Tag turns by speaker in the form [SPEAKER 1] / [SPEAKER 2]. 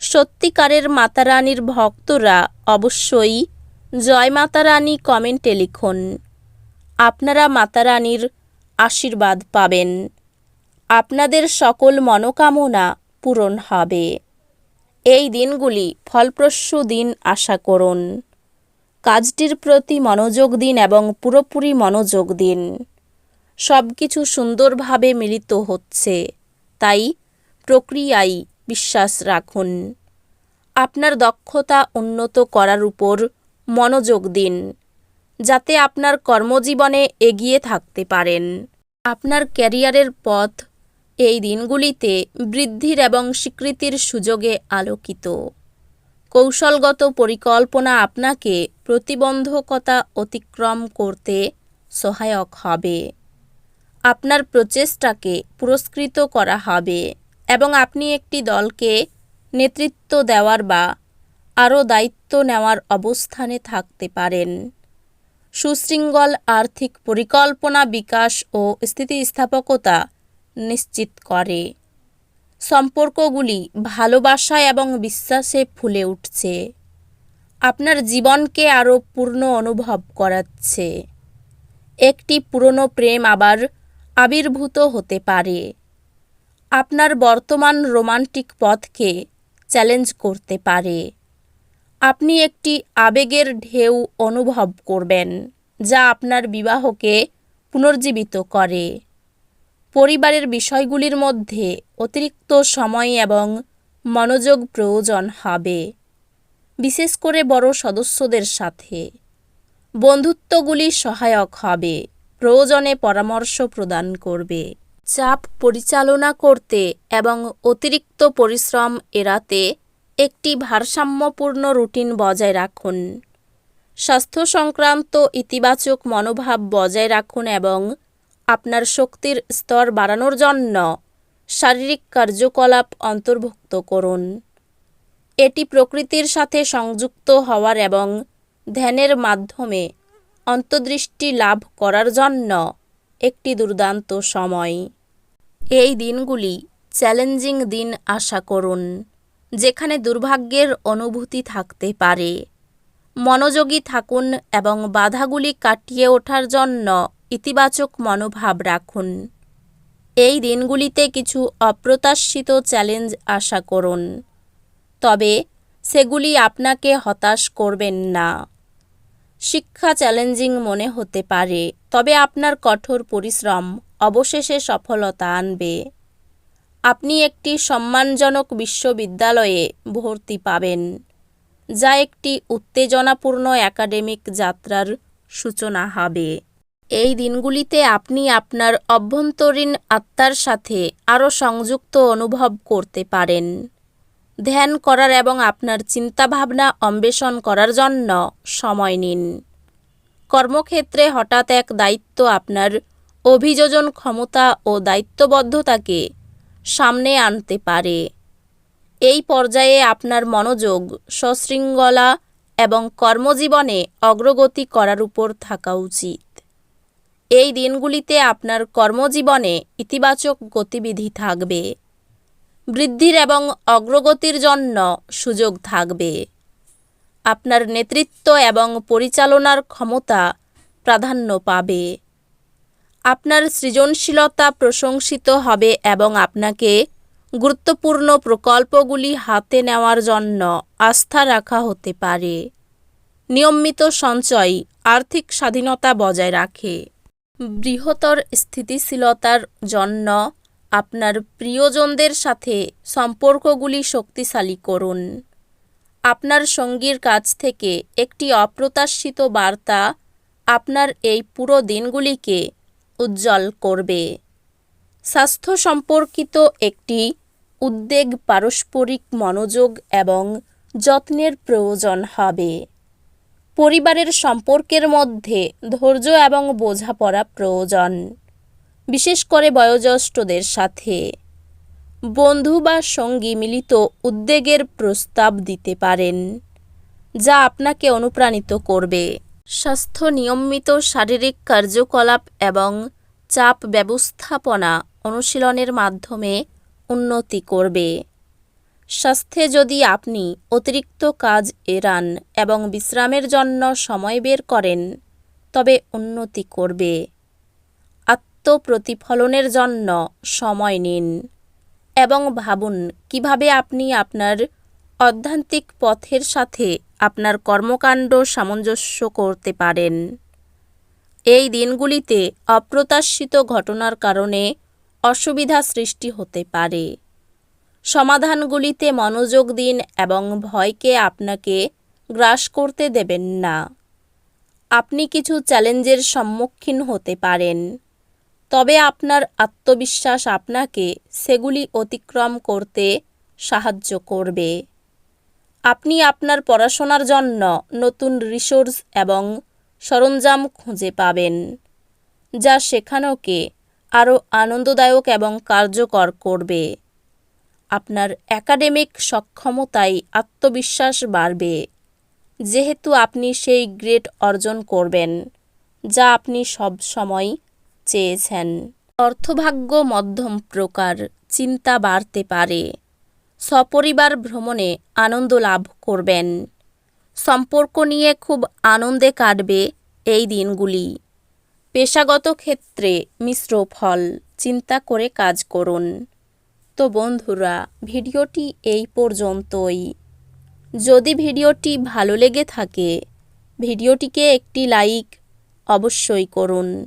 [SPEAKER 1] সত্যিকারের মাতারানীর ভক্তরা অবশ্যই জয় মাতারানী কমেন্টে লিখুন। আপনারা মাতারানীর আশীর্বাদ পাবেন। আপনাদের সকল মনোকামনা পূরণ হবে। এই দিনগুলি ফলপ্রসূ দিন আশা করুন। কাজটির প্রতি মনোযোগ দিন এবং পুরোপুরি মনোযোগ দিন। সব কিছু সুন্দরভাবে মিলিত হচ্ছে। তাই প্রক্রিয়ায় বিশ্বাস রাখুন। আপনার দক্ষতা উন্নত করার উপর মনোযোগ দিন, যাতে আপনার কর্মজীবনে এগিয়ে থাকতে পারেন। আপনার ক্যারিয়ারের পথ এই দিনগুলিতে বৃদ্ধির এবং স্বীকৃতির সুযোগে আলোকিত। কৌশলগত পরিকল্পনা আপনাকে প্রতিবন্ধকতা অতিক্রম করতে সহায়ক হবে। আপনার প্রচেষ্টাকে পুরস্কৃত করা হবে। এবং আপনি একটি দলকে নেতৃত্ব দেওয়ার বা আরও দায়িত্ব নেওয়ার অবস্থানে থাকতে পারেন। সুশৃঙ্গল আর্থিক পরিকল্পনা বিকাশ ও স্থিতিস্থাপকতা নিশ্চিত করে। সম্পর্কগুলি ভালোবাসা এবং বিশ্বাসে ফুলে উঠছে। আপনার জীবনকে আরও পূর্ণ অনুভব করাচ্ছে। একটি পুরনো প্রেম আবার আবির্ভূত হতে পারে। আপনার বর্তমান রোমান্টিক পথকে চ্যালেঞ্জ করতে পারে। আপনি একটি আবেগের ঢেউ অনুভব করবেন, যা আপনার বিবাহকে পুনর্জীবিত করে। পরিবারের বিষয়গুলির মধ্যে অতিরিক্ত সময় এবং মনোযোগ প্রয়োজন হবে, বিশেষ করে বড় সদস্যদের সাথে। বন্ধুত্বগুলি সহায়ক হবে, প্রয়োজনে পরামর্শ প্রদান করবে। চাপ পরিচালনা করতে এবং অতিরিক্ত পরিশ্রম এড়াতে একটি ভারসাম্যপূর্ণ রুটিন বজায় রাখুন। স্বাস্থ্য সংক্রান্ত ইতিবাচক মনোভাব বজায় রাখুন এবং আপনার শক্তির স্তর বাড়ানোর জন্য শারীরিক কার্যকলাপ অন্তর্ভুক্ত করুন। এটি প্রকৃতির সাথে সংযুক্ত হওয়ার এবং ধ্যানের মাধ্যমে অন্তর্দৃষ্টি লাভ করার জন্য একটি দুর্দান্ত সময়। এই দিনগুলি চ্যালেঞ্জিং দিন আশা করুন, যেখানে দুর্ভাগ্যের অনুভূতি থাকতে পারে। মনোযোগী থাকুন এবং বাধাগুলি কাটিয়ে ওঠার জন্য ইতিবাচক মনোভাব রাখুন। এই দিনগুলিতে কিছু অপ্রত্যাশিত চ্যালেঞ্জ আশা করুন, তবে সেগুলি আপনাকে হতাশ করবেন না। শিক্ষা চ্যালেঞ্জিং মনে হতে পারে। তবে আপনার কঠোর পরিশ্রম অবশেষে সফলতা আনবে। আপনি একটি সম্মানজনক বিশ্ববিদ্যালয়ে ভর্তি পাবেন, যা একটি উত্তেজনাপূর্ণ একাডেমিক যাত্রার সূচনা হবে। এই দিনগুলিতে আপনি আপনার অভ্যন্তরীণ আত্মার সাথে আরও সংযুক্ত অনুভব করতে পারেন। ধ্যান করার এবং আপনার চিন্তাভাবনা অন্বেষণ করার জন্য সময় নিন। কর্মক্ষেত্রে হঠাৎ এক দায়িত্ব আপনার, অভিযোজন ক্ষমতা ও দায়িত্ববদ্ধতাকে সামনে আনতে পারে। এই পর্যায়ে আপনার মনোযোগ সশৃঙ্খলা এবং কর্মজীবনে অগ্রগতি করার উপর থাকা উচিত। এই দিনগুলিতে আপনার কর্মজীবনে ইতিবাচক গতিবিধি থাকবে। বৃদ্ধির এবং অগ্রগতির জন্য সুযোগ থাকবে। আপনার নেতৃত্ব এবং পরিচালনার ক্ষমতা প্রাধান্য পাবে। আপনার সৃজনশীলতা প্রশংসিত হবে এবং আপনাকে গুরুত্বপূর্ণ প্রকল্পগুলি হাতে নেওয়ার জন্য আস্থা রাখা হতে পারে। নিয়মিত সঞ্চয় আর্থিক স্বাধীনতা বজায় রাখে। বৃহত্তর স্থিতিশীলতার জন্য আপনার প্রিয়জনদের সাথে সম্পর্কগুলি শক্তিশালী করুন। আপনার সঙ্গীর কাছ থেকে একটি অপ্রত্যাশিত বার্তা আপনার এই পুরো দিনগুলিকে উজ্জ্বল করবে। স্বাস্থ্য সম্পর্কিত একটি উদ্বেগ পারস্পরিক মনোযোগ এবং যত্নের প্রয়োজন হবে। পরিবারের সম্পর্কের মধ্যে ধৈর্য এবং বোঝাপড়া প্রয়োজন, বিশেষ করে বয়োজ্যেষ্ঠদের সাথে। বন্ধু বা সঙ্গী মিলিত উদ্বেগের প্রস্তাব দিতে পারেন, যা আপনাকে অনুপ্রাণিত করবে। স্বাস্থ্য নিয়মিত শারীরিক কার্যকলাপ এবং চাপ ব্যবস্থাপনা অনুশীলনের মাধ্যমে উন্নতি করবে। স্বাস্থ্যে যদি আপনি অতিরিক্ত কাজ এড়ান এবং বিশ্রামের জন্য সময় বের করেন, তবে উন্নতি করবে। আত্মপ্রতিফলনের জন্য সময় নিন। এবং ভাবুন কীভাবে আপনি আপনার অধ্যান্তিক পথের সাথে আপনার কর্মকাণ্ড সামঞ্জস্য করতে পারেন। এই দিনগুলিতে অপ্রত্যাশিত ঘটনার কারণে অসুবিধা সৃষ্টি হতে পারে। সমাধানগুলিতে মনোযোগ দিন এবং ভয়কে আপনাকে গ্রাস করতে দেবেন না। আপনি কিছু চ্যালেঞ্জের সম্মুখীন হতে পারেন। তবে আপনার আত্মবিশ্বাস আপনাকে সেগুলি অতিক্রম করতে সাহায্য করবে। আপনি আপনার পড়াশোনার জন্য নতুন রিসোর্স এবং সরঞ্জাম খুঁজে পাবেন, যা শেখানোকে আরও আনন্দদায়ক এবং কার্যকর করবে। আপনার একাডেমিক সক্ষমতায় আত্মবিশ্বাস বাড়বে, যেহেতু আপনি সেই গ্রেড অর্জন করবেন, যা আপনি সব সময় চেয়েছেন। অর্থভাগ্য মধ্যম প্রকার, চিন্তা বাড়তে পারে। সপরিবার ভ্রমণে আনন্দ লাভ করবেন। সম্পর্ক নিয়ে খুব আনন্দে কাটবে এই দিনগুলি। পেশাগত ক্ষেত্রে মিশ্র ফল, চিন্তা করে কাজ করুন। তো বন্ধুরা, ভিডিওটি এই পর্যন্তই। যদি ভিডিওটি ভালো লেগে থাকে, ভিডিওটিকে একটি লাইক অবশ্যই করুন।